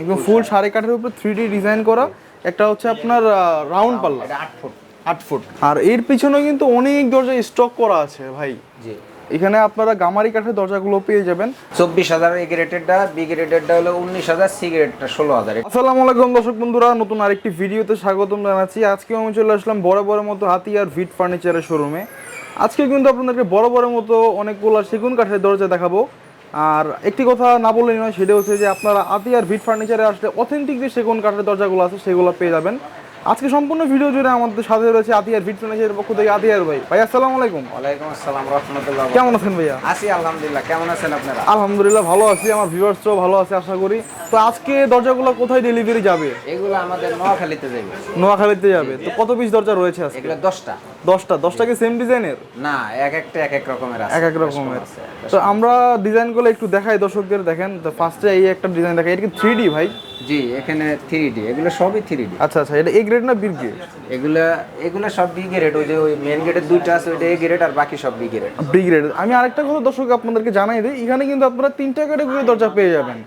একদম ফুল সাড়ে কাঠের উপর থ্রি ডি ডিজাইন করা। একটা হচ্ছে আপনার রাউন্ড পাল্লা। আট ফুট। আট ফুট। আর এর পিছনে কিন্তু অনেক দরজা স্টক করা আছে ভাই। জি। এখানে আপনারা গামারি কাঠের দরজাগুলো পেয়ে যাবেন। চব্বিশ হাজার এ গ্রেডেরটা বি গ্রেডেরটা হলো উনিশ হাজার সি গ্রেডটা ষোলো হাজার। আসসালামু আলাইকুম দর্শক বন্ধুরা নতুন আরেকটি ভিডিওতে স্বাগতম জানাচ্ছি। আজকে আমি চলে আসলাম বড় বড় মতো হাতি আর ভিট ফার্নিচারের শোরুমে। আজকে কিন্তু আপনাদেরকে বড় বড় মতো অনেকগুলো সেগুন কাঠের দরজা দেখাবো। আর একটি কথা না বললেই নয় সেটা হচ্ছে যে আপনারা আতি আর ভিট ফার্নিচারে আসলে অথেন্টিক যে সেগুন কাঠের দরজাগুলো আছে সেগুলো পেয়ে যাবেন। আজকে সম্পূর্ণ ভিডিও জুড়ে আমাদের সাথে রয়েছে আতি আর ভিট ফার্নিচারের পক্ষ থেকে আতি আর ভাই। ভাই আসসালামু আলাইকুম। ওয়ালাইকুম আসসালাম রহমতুল্লাহ কেমন আছেন ভাইয়া? আছি আলহামদুলিল্লাহ। কেমন আছেন আপনারা? আলহামদুলিল্লাহ ভালো আছি। আমার ভিউয়ার্সরাও ভালো আছে আশা করি। তো আজকে দরজাগুলো কোথায় ডেলিভারি যাবে? এগুলো আমাদের নোয়াখালীতে যাবে। নোয়াখালীতে যাবে। তো কত পিস দরজা রয়েছে আজকে? এগুলো দশটা। দশটা দশটা কি সেম ডিজাইনের না এক একটা এক এক রকমের আছে এক এক রকমের। তো আমরা ডিজাইনগুলো একটু দেখাই দর্শকদের দেখেন। তো ফার্স্টে এই একটা ডিজাইন দেখাই। এটা কি থ্রি ডি ভাই? জি এখানে থ্রি ডি এগুলো সবই থ্রি ডি আচ্ছা আচ্ছা এটা এ গ্রেড না বি গ্রেড এগুলা এগুলো সব বি গ্রেড ওই যে ওই মেন গেটের দুইটা আছে ওইটা এ গ্রেড আর বাকি সব বি গ্রেড বি গ্রেড আমি আরেকটা কথা দর্শক আপনাদেরকে জানাই দিই এখানে কিন্তু আপনারা তিনটা ক্যাটাগরি দরজা পেয়ে যাবেন।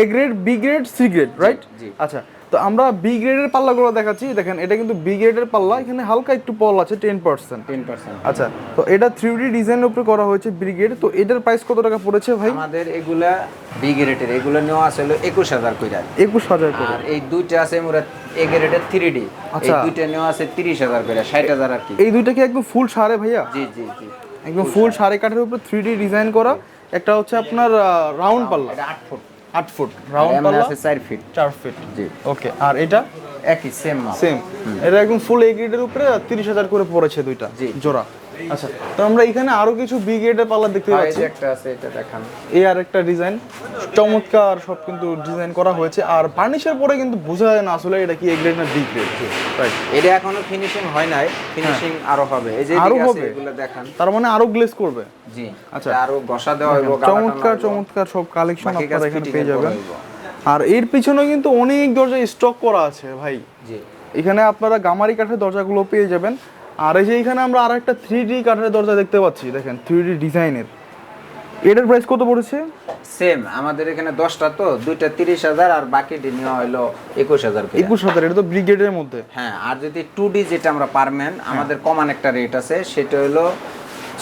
A grade B grade C grade right জি। আচ্ছা তো আমরা বি গ্রেডের পাল্লাগুলো দেখাচ্ছি। দেখেন এটা কিন্তু বি গ্রেডের পাল্লা এখানে হালকা একটু পল আছে টেন পার্সেন্ট টেন পার্সেন্ট আচ্ছা তো এটা থ্রি ডি ডিজাইনের উপরে করা হয়েছে ব্রিগেড তো এটার প্রাইস কত টাকা পড়েছে ভাই? আমাদের এগুলা বি গ্রেডের এগুলো নেওয়া আছে হলো একুশ হাজার কইরা। একুশ হাজার করে। আর এই দুইটা আছে মোরা এ গ্রেডের থ্রি ডি এই আচ্ছা। দুইটা নেওয়া আছে তিরিশ হাজার করে ষাট হাজার আর কি। এই দুইটা কি একদম ফুল সারে ভাইয়া? জি জি জি। একদম ফুল সাড়ে কাঠের উপর থ্রি ডি ডিজাইন করা। একটা হচ্ছে আপনার রাউন্ড পাল্লা। এটা আট ফুট। আট ফুট রাউন্ড পাল্লা আছে 4 ফিট 4 ফিট জি। ওকে আর এটা? একই সেম মাপ। সেম এটা একদম ফুল এ গ্রেডের উপরে তিরিশ হাজার করে পড়েছে দুইটা জি। জোড়া। আচ্ছা তো আমরা এখানে আরও কিছু বি গ্রেডের পাল্লা দেখতে এই পাচ্ছি। একটা আছে এটা দেখান। এই আর একটা ডিজাইন চমৎকার সব কিন্তু ডিজাইন করা হয়েছে। আর ফার্নিচার পরে কিন্তু বোঝা যায় না আসলে এটা কি এ গ্রেড না বি গ্রেড রাইট এটা এখনও ফিনিশিং হয় নাই। ফিনিশিং আরও হবে। এই যে হ্যাঁ। আরও হবে? এগুলো দেখান। তার মানে আরও গ্লেজ করবে। জি। আচ্ছা। আরও ঘষা দেওয়া হইব চমৎকার চমৎকার সব কালেকশন আপনারা এখানে পেয়ে যাবেন। আর এর পিছনে কিন্তু অনেক দরজা স্টক করা আছে ভাই। জি। এখানে আপনারা গামারি কাঠের দরজাগুলো পেয়ে যাবেন। আর এই যে এখানে আমরা আর একটা থ্রি ডি কাঠের দরজা দেখতে পাচ্ছি। দেখেন থ্রি ডি ডিজাইনের এটার প্রাইস কত পড়েছে? সেম আমাদের এখানে দশটা তো দুইটা তিরিশ হাজার আর বাকিটি নেওয়া হলো একুশ হাজার একুশ হাজার এটা তো ব্রিগেডের মধ্যে। হ্যাঁ আর যদি টু ডি যেটা আমরা পারমেন আমাদের কমান একটা রেট আছে সেটা হলো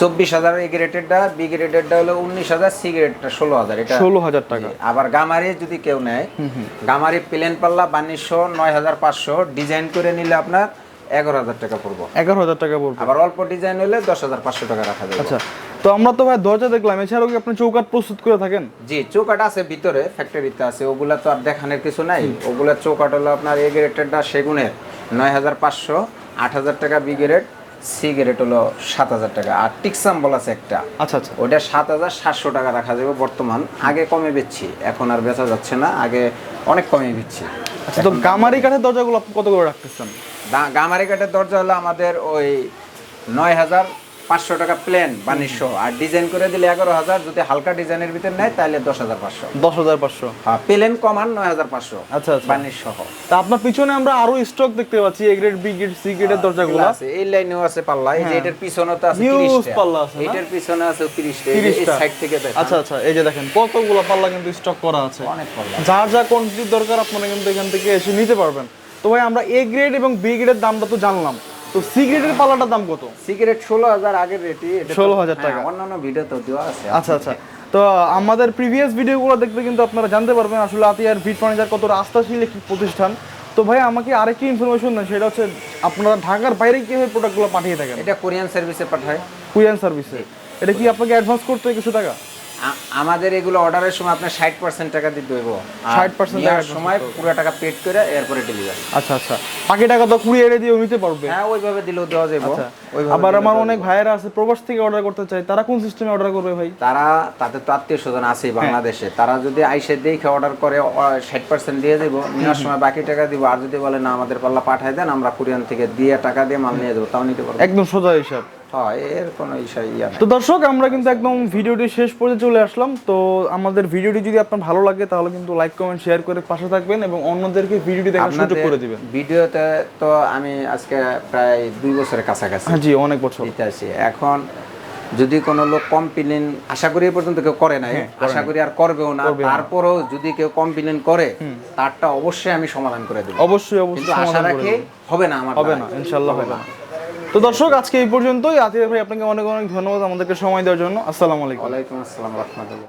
চব্বিশ হাজার এ গ্রেডেরটা বি গ্রেডেরটা হলো উনিশ হাজার সি গ্রেডটা ষোলো হাজার এটা ষোলো হাজার টাকা। আবার গামারি যদি কেউ নেয় গামারি প্লেন পাল্লা বান্নিশশো নয় হাজার পাঁচশো ডিজাইন করে নিলে আপনার এগারো হাজার টাকা পড়ব। এগারো হাজার টাকা পড়বে। আবার অল্প ডিজাইন হলে দশ হাজার পাঁচশো টাকা রাখা যাবে। আচ্ছা তো আমরা তো ভাই দরজা দেখলাম এছাড়াও কি আপনি চৌকাট প্রস্তুত করে থাকেন? জি চৌকাট আছে ভিতরে ফ্যাক্টরিতে আছে ওগুলা তো আর দেখানোর কিছু নাই। ওগুলা চৌকাট হলো আপনার এ গ্রেডেরটা সেগুনের নয় হাজার পাঁচশো আট হাজার টাকা বি গ্রেড সি গ্রেড হলো সাত হাজার টাকা। আর টিকসাম্বল আছে একটা। আচ্ছা আচ্ছা। ওটা সাত হাজার সাতশো টাকা রাখা যাবে বর্তমান। আগে কমে বেচছি এখন আর বেচা যাচ্ছে না আগে অনেক কমে বেচছি। আচ্ছা তো গামারি কাঠের দরজাগুলো আপনি কত করে রাখতেছেন? গামারি কাঠের দরজা হলো আমাদের ওই নয় হাজার পাঁচশো টাকা প্লেন বানিশশো আর ডিজাইন করে দিলে এগারো হাজার যদি হালকা ডিজাইনের ভিতরে নেয় তাহলে দশ হাজার পাঁচশো। দশ হাজার পাঁচশো। হ্যাঁ প্লেন কমান নয় হাজার পাঁচশো আচ্ছা আচ্ছা। বানিশ সহ। তা আপনার পিছনে আমরা আরও স্টক দেখতে পাচ্ছি A grade B grade C গ্রেডের দরজাগুলো। আছে এই লাইনেও আছে পাল্লা এই যে হ্যাঁ। এটার পিছনে তো আছে তিরিশটা। পাল্লা আছে এটার পিছনে আছে তিরিশটা এই যে এই 30 টা। সাইড থেকে দেখেন। আচ্ছা আচ্ছা এই যে দেখেন কতগুলো পাল্লা কিন্তু স্টক করা আছে। অনেক পাল্লা। যার যা কোয়ান্টিটির দরকার আপনারা কিন্তু এখান থেকে এসে নিতে পারবেন। তো ভাই আমরা এ গ্রেড এবং বি গ্রেডের দামটা তো জানলাম। তো সি গ্রেডের পাল্লাটার দাম কত? সিগারেট ষোলো হাজার আগের রেটই 16,000 টাকা। অন্যান্য ভিডিও তো দেওয়া আছে। আচ্ছা আচ্ছা। তো আমাদের প্রিভিয়াস ভিডিওগুলো দেখলে কিন্তু আপনারা জানতে পারবেন আসলে আতিয়ার ভিট ফার্নিচার কতটা আস্থাশীল একটি প্রতিষ্ঠান। তো ভাই আমাকে আরেকটি ইনফরমেশন দেন সেটা হচ্ছে আপনারা ঢাকার বাইরে কীভাবে প্রোডাক্টগুলো পাঠিয়ে থাকেন? এটা কোরিয়ান সার্ভিসে পাঠায়। কোরিয়ান সার্ভিসে এটা কি আপনাকে অ্যাডভান্স করতে হয় কিছু টাকা? আমাদের এগুলো অর্ডারের সময় আপনার ষাট পার্সেন্ট টাকা দিতে হইব। 60% টাকা সময় পুরো টাকা পেড করে এরপরে ডেলিভারি আচ্ছা আচ্ছা। বাকি টাকা তো কুরিয়ারে দিয়ে নিতে পারবে। হ্যাঁ ওইভাবে দিলেও দেওয়া যাবে আচ্ছা। আবার আমার অনেক ভাইয়েরা আছে প্রবাস থেকে অর্ডার করতে চায়। তারা কোন সিস্টেমে অর্ডার করবে ভাই? তারা তাদের তো আত্মীয় স্বজন আছেই হ্যাঁ। বাংলাদেশে। তারা যদি আইসে দেখে অর্ডার করে ষাট পার্সেন্ট দিয়ে দেবো নেওয়ার সময় বাকি টাকা দিব। আর যদি বলে না আমাদের পাল্লা পাঠায় দেন আমরা কুরিয়ান থেকে দিয়ে টাকা দিয়ে মাল নিয়ে যাব তাও নিতে পারব। একদম সোজা হিসাব। তো দর্শক আমরা কিন্তু একদম ভিডিওটি শেষ পর্যন্ত চলে আসলাম। তো আমাদের ভিডিওটি যদি আপনার ভালো লাগে তাহলে কিন্তু লাইক কমেন্ট শেয়ার করে পাশে থাকবেন এবং অন্যদেরকে ভিডিওটি দেখার সুযোগ করে দিবেন। ভিডিওতে তো আমি আজকে প্রায় দুই বছরের কাছাকাছি হ্যাঁ, জি অনেক বছর। এখন যদি কোনো লোক কমপ্লেন আশা করি পর্যন্ত কেউ করে নাই হ্যাঁ, আশা করি আর করবেও না। তারপরও যদি কেউ কমপ্লেন করে তারটা অবশ্যই আমি সমাধান করে দেব। অবশ্যই অবশ্যই আশা রাখি হবে না আমার হবে না ইনশাল্লাহ হবে না। তো দর্শক, আজকে এই পর্যন্তই। আতিফ ভাই, আপনাকে অনেক অনেক ধন্যবাদ আমাদেরকে সময় দেওয়ার জন্য। আসসালামু আলাইকুম। ওয়ালাইকুম আসসালাম রাহমাতুল্লাহ।